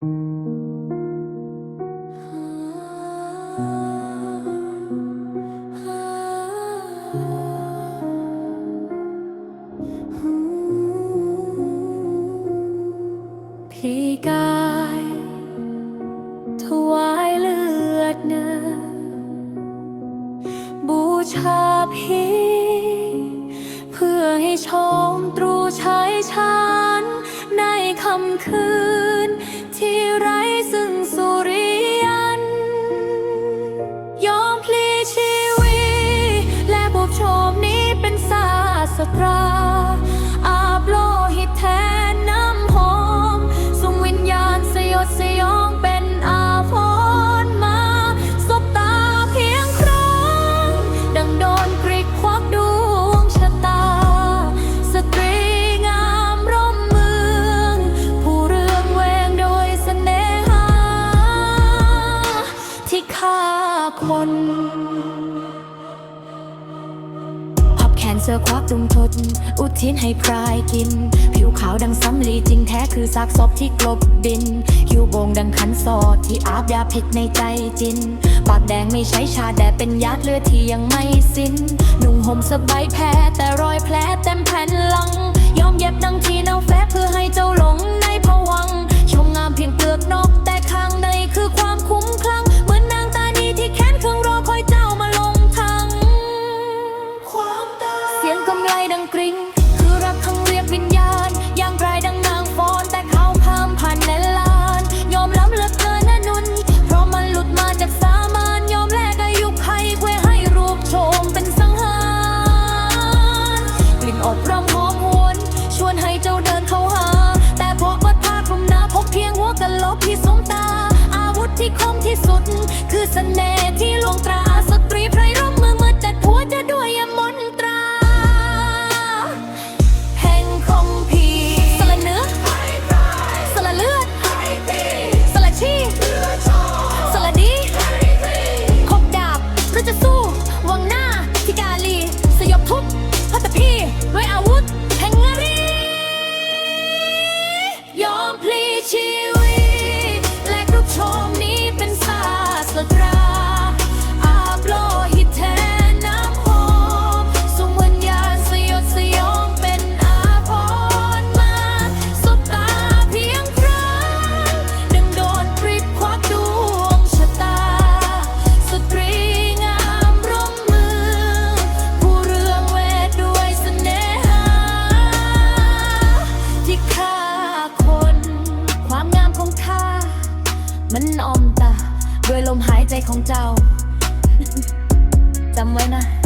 พี่กายถวายเลือดเนื้อบูชาพี่ เพื่อให้ชมตรูชายฉันในคำคืน ที่ไร้ซึ่งสุริยัน ยอมพลีชีวิตและบุกโฉมนี้เป็นศาสตรา ฆ่าคนพับแขนเสื้อควักจุ่มทนอุทิศให้พรายกิน ผิวขาวดังซ้ำลีจริงแท้คือซากศพที่กลบดิน คิวโบงดังขันสอด ที่อาบยาพิษในใจจิน ปากแดงไม่ใช้ชาแต่เป็นยาดเลือดที่ยังไม่สิ้นหนุ่งห่มสบายแพ้แต่รอยแผลเต็มแผ่นหลัง ยอมเย็บดังทีนเาแฟ้เพื่อให มันอมตาด้วยลมหายใจของเจ้าจำไว้นะ